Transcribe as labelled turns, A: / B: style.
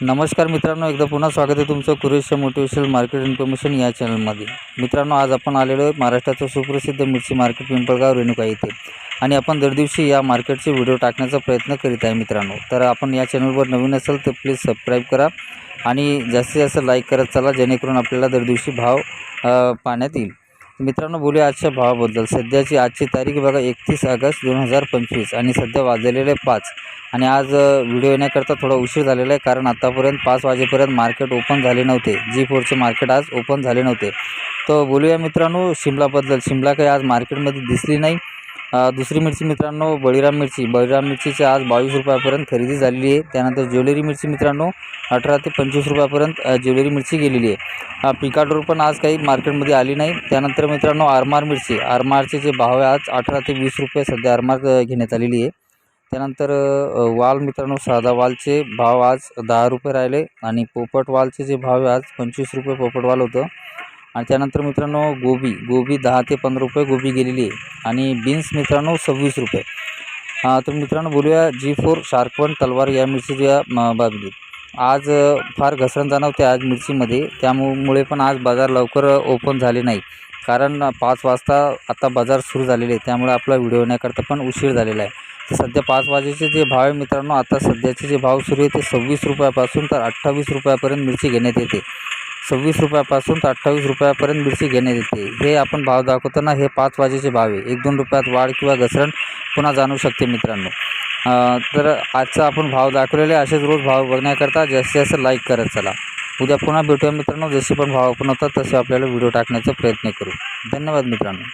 A: नमस्कार मित्रांनो एकदा पुन्हा स्वागत आहे तुमचं कुरेशच्या मोटिवेशनल मार्केट इन्फॉर्मेशन या चॅनलमध्ये मित्रांनो आज आपण आलेलो आहे महाराष्ट्राचं सुप्रसिद्ध मिरची मार्केट पिंपळगाव रेणुका येथे आणि आपण दर दिवशी या मार्केटचे व्हिडिओ टाकण्याचा प्रयत्न करीत आहे मित्रांनो. तर आपण या चॅनलवर नवीन असेल तर प्लीज सबस्क्राईब करा आणि जास्तीत जास्त लाईक करत चला जेणेकरून आपल्याला दर दिवशी भाव पाहण्यात येईल. मित्रांनो बोलूया आजच्या भावाबद्दल. सध्याची आजची तारीख बघा एकतीस ऑगस्ट दोन हजार पंचवीस आणि सध्या वाजलेले पाच. आणि आज व्हिडिओ येण्याकरता थोडा उशीर झालेला आहे कारण आत्तापर्यंत पाच वाजेपर्यंत मार्केट ओपन झाले नव्हते. जी फोरचे मार्केट आज ओपन झाले नव्हते. तर बोलूया मित्रांनो शिमलाबद्दल. शिमला काही आज मार्केटमध्ये दिसली नाही. दुसरी मिरची मित्रांनो बळीराम मिरची. बळीराम मिरचीची आज बावीस रुपयापर्यंत खरेदी झालेली आहे. त्यानंतर ज्वेलरी मिरची मित्रांनो अठरा ते पंचवीस रुपयापर्यंत ज्वेलरी मिरची गेलेली आहे. पिकाडोर पण आज काही मार्केटमध्ये आली नाही. त्यानंतर मित्रांनो आरमार मिरची. आरमारचे जे भाव आहे आज अठरा ते वीस रुपये सध्या आरमार घेण्यात आलेली आहे. त्यानंतर वाल मित्रांनो साधा वालचे भाव आज दहा रुपये राहिले आणि पोपट वालचे जे भाव आहे आज पंचवीस रुपये पोपट वाल होतं. आणि त्यानंतर मित्रांनो गोबी गोबी दहा ते पंधरा रुपये गोबी गेलेली आहे. आणि बीन्स मित्रांनो सव्वीस रुपये. तर मित्रांनो बोलूया जी फोर शार्पण तलवार या मिरचीच्या म, बाबतीत. आज फार घसरण जाणवते आज मिरचीमध्ये. त्यामुळे पण आज बाजार लवकर ओपन झाले नाही. कारण पाच वाजता आता बाजार सुरू झालेले आहे त्यामुळे आपला व्हिडिओ येण्याकरता पण उशीर झालेला आहे. तर सध्या पाच वाजेचे जे भाव आहे मित्रांनो आता सध्याचे जे भाव सुरू आहे ते सव्वीस रुपयापासून तर अठ्ठावीस रुपयापर्यंत मिरची घेण्यात येते. सव्वीस रुपयापासून तर अठ्ठावीस रुपयापर्यंत मिरची घेण्यात येते हे आपण भाव दाखवताना हे पाच वाजेचे भाव आहे. एक दोन रुपयात वाढ किंवा घसरण पुन्हा जाणू शकते मित्रांनो. तर आजचा आपण भाव दाखवलेले असेच रोज भाव बघण्याकरता जास्तीत जास्त लाईक करत चला. उद्या पुन्हा भेटूया मित्रांनो. जसे पण भाव आपण होतात तसे आपल्याला व्हिडिओ टाकण्याचा प्रयत्न करू. धन्यवाद मित्रांनो.